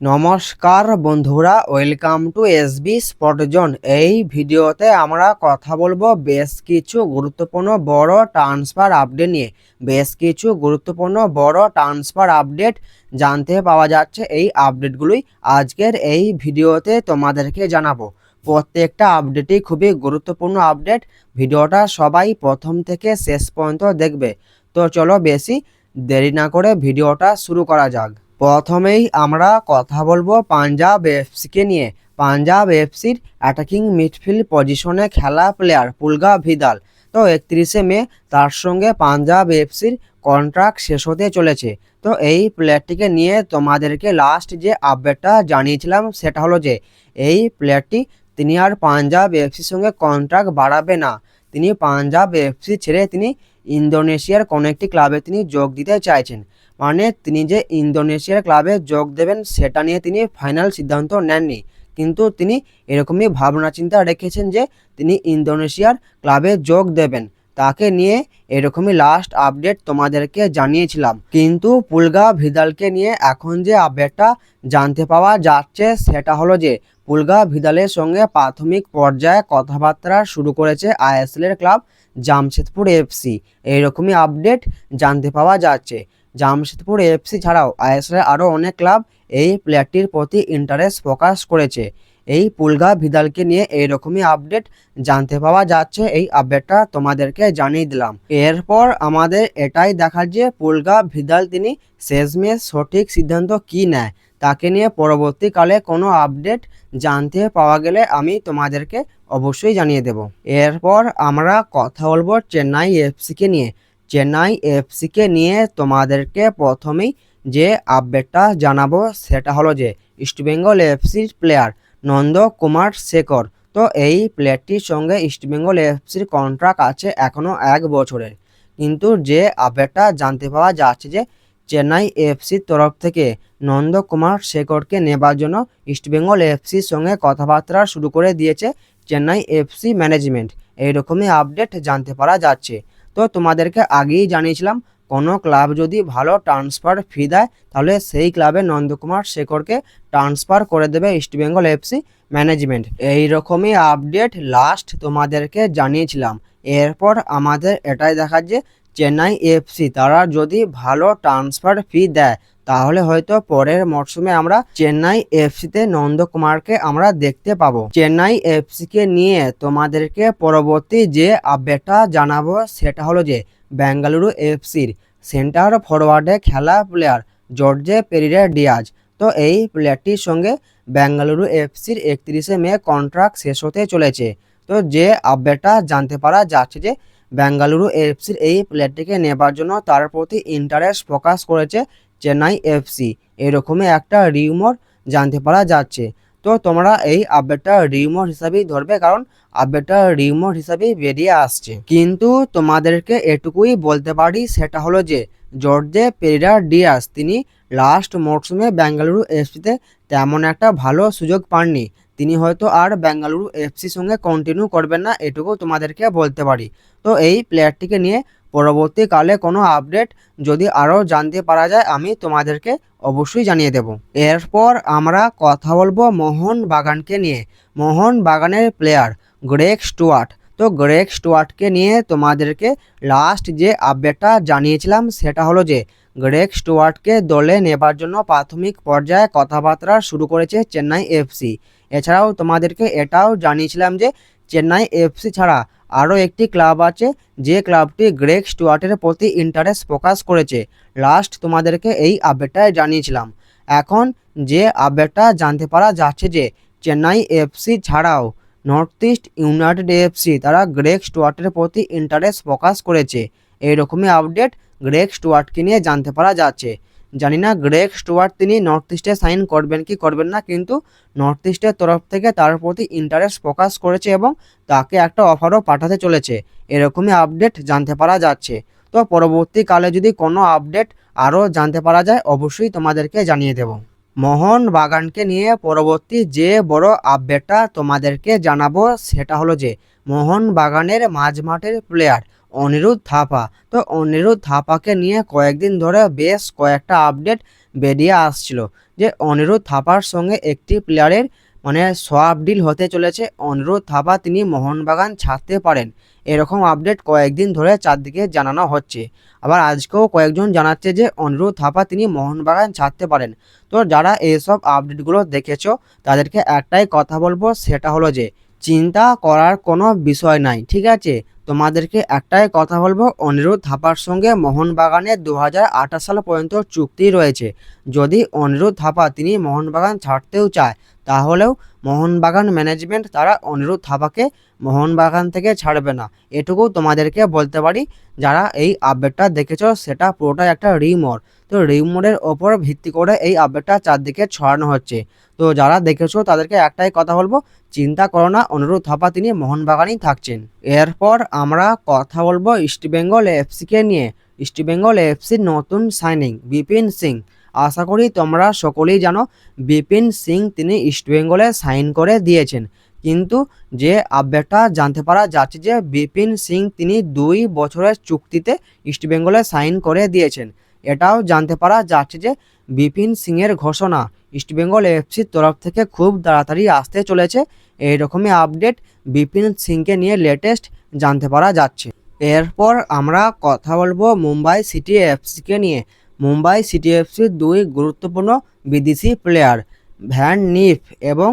নমস্কার বন্ধুরা welcome two SB স্পটজন এই ভিডিওতে আমরা কথা বলব বেশ কিছু গুরুত্বপূর্ণ বড় ট্রান্সফার আপডেট নিয়ে। বেশ কিছু গুরুত্বপূর্ণ বড় ট্রান্সফার আপডেট জানতে পাওয়া যাচ্ছে এই আপডেটগুলোই আজকের এই ভিডিওতে তোমাদেরকে জানাব, প্রত্যেকটা আপডেটই খুবই গুরুত্বপূর্ণ আপডেট ভিডিওটা সবাই প্রথম থেকে শেষ পর্যন্ত দেখবে। তো চলো বেশি দেরি না করে ভিডিওটা শুরু করা যাক। প্রথমেই আমরা কথা বলব পাঞ্জাব এফসিকে নিয়ে। পাঞ্জাব এফসির অ্যাটাকিং মিডফিল্ড পজিশনে খেলা প্লেয়ার পুলগা ভিদাল। তো একত্রিশে মে তার সঙ্গে পাঞ্জাব এফসির কন্ট্রাক্ট শেষ হতে চলেছে। তো এই প্লেয়ারটিকে নিয়ে তোমাদেরকে লাস্ট যে আপডেটটা জানিয়েছিলাম সেটা হলো যে, এই প্লেয়ারটি তিনি আর পাঞ্জাব এফসির সঙ্গে কন্ট্রাক্ট বাড়াবে না। তিনি পাঞ্জাব এফসি ছেড়ে তিনি ইন্দোনেশিয়ার কোনো একটি ক্লাবে তিনি যোগ দিতে চাইছেন। মানে তিনি যে ইন্দোনেশিয়ার ক্লাবে যোগ দেবেন, সেটা নিয়ে তিনি ফাইনাল সিদ্ধান্ত নেননি। কিন্তু তিনি এরকমই ভাবনা চিন্তা রেখেছেন যে তিনি ইন্দোনেশিয়ার ক্লাবে যোগ দেবেন। তাকে নিয়ে এরকমই লাস্ট আপডেট তোমাদেরকে জানিয়েছিলাম। কিন্তু পুলগা ভিদালকে নিয়ে এখন যে আপডেটটা জানতে পাওয়া যাচ্ছে, সেটা হলো যে পুলগা ভিদালের সঙ্গে প্রাথমিক পর্যায়ে কথাবার্তা শুরু করেছে আইএসএলের ক্লাব জামশেদপুর এফসি। এইরকমই আপডেট জানতে পাওয়া যাচ্ছে। জামশেদপুর এফসি ছাড়াও আইএসএলের আরও অনেক ক্লাব এই প্লেয়ারটির প্রতি ইন্টারেস্ট প্রকাশ করেছে। এই পুলগা ভিদালকে নিয়ে এইরকমই আপডেট জানতে পাওয়া যাচ্ছে। এই আপডেটটা তোমাদেরকে জানিয়ে দিলাম। এরপর আমাদের এটাই দেখার যে পুলগা ভিদাল তিনি শেষমেশ সঠিক সিদ্ধান্ত কি নেয়, তাকে নিয়ে পরবর্তীকালে কোনো আপডেট জানতে পাওয়া গেলে আমি তোমাদেরকে অবশ্যই জানিয়ে দেব। এরপর আমরা কথা বলব চেন্নাই এফসিকে নিয়ে। চেন্নাই এফসিকে নিয়ে তোমাদেরকে প্রথমেই যে আপডেটটা জানাব সেটা হলো যে ইস্টবেঙ্গল এফসির প্লেয়ার নন্দ কুমার শেখর। তো এই প্লেয়ারটির সঙ্গে ইস্টবেঙ্গল এফসির কন্ট্রাক্ট আছে এখনও এক বছরের কিন্তু যে আপডেটটা জানতে পাওয়া যাচ্ছে যে চেন্নাই এফসির তরফ থেকে নন্দ কুমার শেখরকে নেবার জন্য ইস্টবেঙ্গল এফসির সঙ্গে কথাবার্তা শুরু করে দিয়েছে চেন্নাই এফসি ম্যানেজমেন্ট। এইরকমই আপডেট জানতে পারা যাচ্ছে। তো তোমাদেরকে আগেই জানিয়েছিলাম, কোনো ক্লাব যদি ভালো ট্রান্সফার ফি দেয়, তাহলে সেই ক্লাবে নন্দকুমার শেখরকে ট্রান্সফার করে দেবে ইস্টবেঙ্গল এফসি ম্যানেজমেন্ট এইরকমই আপডেট লাস্ট তোমাদেরকে জানিয়েছিলাম। এরপর আমাদের এটাই দেখা যে, চেন্নাই এফসি তারা যদি ভালো ট্রান্সফার ফি দেয় তাহলে হয়তো পরের মরশুমে আমরা চেন্নাই এফসিতে নন্দকুমারকে আমরা দেখতে পাবো। চেন্নাই এফসিকে নিয়ে তোমাদেরকে পরবর্তী যে আপডেটটা জানাব সেটা হলো যে বেঙ্গালুরু এফসির সেন্টার ফরওয়ার্ডে খেলা প্লেয়ার জর্জে পেরিরা ডিয়াজ। তো এই প্লেয়ারটির সঙ্গে বেঙ্গালুরু এফসির একত্রিশে মে কন্ট্রাক্ট শেষ হতে চলেছে। তো যে আপডেটটা জানতে পারা যাচ্ছে যে বেঙ্গালুরু এফসির এই প্লেয়ারটিকে নেবার জন্য তার প্রতি ইন্টারেস্ট প্রকাশ করেছে চেন্নাই এফসি এরকমই একটা রিউমর জানতে পারা যাচ্ছে। তো তোমরা এই আপডেটটা রিউমর হিসাবেই ধরবে, কারণ আপডেটটা রিউমর হিসাবেই বেরিয়ে আসছে। কিন্তু তোমাদেরকে এটুকুই বলতে পারি, সেটা হলো যে জর্জে পেরিরা ডিয়াস তিনি লাস্ট মরশুমে বেঙ্গালুরু এফসিতে তেমন একটা ভালো সুযোগ পাননি। তিনি হয়তো আর বেঙ্গালুরু এফসির সঙ্গে কন্টিনিউ করবেন না, এটুকু তোমাদেরকে বলতে পারি। তো এই প্লেয়ারটিকে নিয়ে পরবর্তীকালে কোনো আপডেট যদি আরও জানতে পারা যায়, আমি তোমাদেরকে অবশ্যই জানিয়ে দেব। এরপর আমরা কথা বলব মোহন বাগানকে নিয়ে। মোহন বাগানের প্লেয়ার গ্রেক স্টুয়ার্ট। তো গ্রেক স্টুয়ার্টকে নিয়ে তোমাদেরকে লাস্ট যে আপডেটটা জানিয়েছিলাম, সেটা হলো যে গ্রেক স্টুয়ার্টকে দলে নেবার জন্য প্রাথমিক পর্যায়ে কথাবার্তা শুরু করেছে চেন্নাই এফসি। এছাড়াও তোমাদেরকে এটাও জানিয়েছিলাম যে চেন্নাই এফসি ছাড়া আরও একটি ক্লাব আছে, যে ক্লাবটি গ্রেক স্টুয়ার্টের প্রতি ইন্টারেস্ট প্রকাশ করেছে। লাস্ট তোমাদেরকে এই আপডেটটাই জানিয়েছিলাম। এখন যে আপডেটটা জানতে পারা যাচ্ছে যে চেন্নাই এফসি ছাড়াও নর্থ ইস্ট ইউনাইটেড এফসি তারা গ্রেক স্টুয়ার্টের প্রতি ইন্টারেস্ট প্রকাশ করেছে। এইরকমই আপডেট গ্রেক স্টুয়ার্টকে নিয়ে জানতে পারা যাচ্ছে। জানি না গ্রেক স্টুয়ার্ট তিনি নর্থ ইস্টে সাইন করবেন কি করবেন না, কিন্তু নর্থ ইস্টের তরফ থেকে তার প্রতি ইন্টারেস্ট প্রকাশ করেছে এবং তাকে একটা অফারও পাঠাতে চলেছে। এরকমই আপডেট জানতে পারা যাচ্ছে। তো পরবর্তীকালে যদি কোনো আপডেট আরও জানতে পারা যায়, অবশ্যই তোমাদেরকে জানিয়ে দেব। মোহন বাগানকে নিয়ে পরবর্তী যে বড় আপডেটটা তোমাদেরকে জানাব, সেটা হলো যে, মোহন বাগানের মাঝমাঠের প্লেয়ার অনিরুদ্ধ থাপা। তো অনিরুদ্ধ থাপাকে নিয়ে কয়েকদিন ধরে বেশ কয়েকটা আপডেট বেরিয়ে আসছিল যে অনিরুদ্ধ থাপার সঙ্গে একটি প্লেয়ারের মানে সোয়াপ ডিল হতে চলেছে। অনিরুদ্ধ থাপা তিনি মোহনবাগান ছাড়তে পারেন। এরকম আপডেট কয়েকদিন ধরে চারদিকে জানানো হচ্ছে। আবার আজকেও কয়েকজন জানাচ্ছে যে অনিরুদ্ধ থাপা তিনি মোহনবাগান ছাড়তে পারেন। তো যারা এইসব আপডেটগুলো দেখেছ, তাদেরকে একটাই কথা বলব, সেটা হলো যে চিন্তা করার কোনো বিষয় নাই, ঠিক আছে? তোমাদেরকে একটাই কথা বলব অনিরুদ্ধ থাপার সঙ্গে মোহনবাগানের দু হাজার আঠাশ সাল পর্যন্ত চুক্তি রয়েছে। যদি অনিরুদ্ধ থাপা তিনি মোহনবাগান ছাড়তেও চায় তাহলেও মোহনবাগান ম্যানেজমেন্ট তারা অনিরুদ্ধ থাপাকে মোহনবাগান থেকে ছাড়বে না। এটুকু তোমাদেরকে বলতে পারি, যারা এই আপডেটটা দেখেছ সেটা পুরোটাই একটা রিমোর তো রিমোরের ওপর ভিত্তি করে এই আপডেটটা চারদিকে ছড়ানো হচ্ছে। তো যারা দেখেছ তাদেরকে একটাই কথা বলব, চিন্তা করো না, অনুরোধ থাপা তিনি মোহনবাগানই থাকছেন। এরপর আমরা কথা বলব ইস্টবেঙ্গল এফসিকে নিয়ে। ইস্টবেঙ্গল এফসির নতুন সাইনিং, বিপিন সিং। আশা করি তোমরা সকলেই জানো, বিপিন সিং তিনি ইস্টবেঙ্গলে সাইন করে দিয়েছেন। কিন্তু যে আপডেটটা জানতে পারা যাচ্ছে যে বিপিন সিং তিনি দুই বছরের চুক্তিতে ইস্টবেঙ্গলে সাইন করে দিয়েছেন। এটাও জানতে পারা যাচ্ছে যে বিপিন সিংয়ের ঘোষণা ইস্টবেঙ্গল এফসির তরফ থেকে খুব তাড়াতাড়ি আসতে চলেছে। এইরকমই আপডেট বিপিন সিংকে নিয়ে লেটেস্ট জানতে পারা যাচ্ছে। এরপর আমরা কথা বলব মুম্বাই সিটি এফসিকে নিয়ে। মুম্বাই সিটি এফসির দুই গুরুত্বপূর্ণ বিদেশি প্লেয়ার, ভ্যান নিফ এবং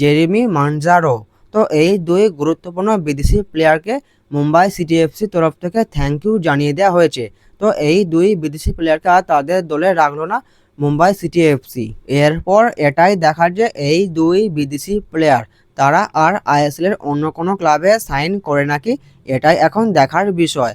জেরিমি মানজারো। তো এই দুই গুরুত্বপূর্ণ বিদেশি প্লেয়ারকে মুম্বাই সিটি এফসির তরফ থেকে থ্যাংক ইউ জানিয়ে দেওয়া হয়েছে। তো এই দুই বিদেশি প্লেয়ারকে আর তাদের দলে রাখল না মুম্বাই সিটি এফসি। এরপর এটাই দেখার যে এই দুই বিদেশি প্লেয়ার, তারা আর আইএসএল এর অন্য কোনো ক্লাবে সাইন করে নাকি, এটাই এখন দেখার বিষয়।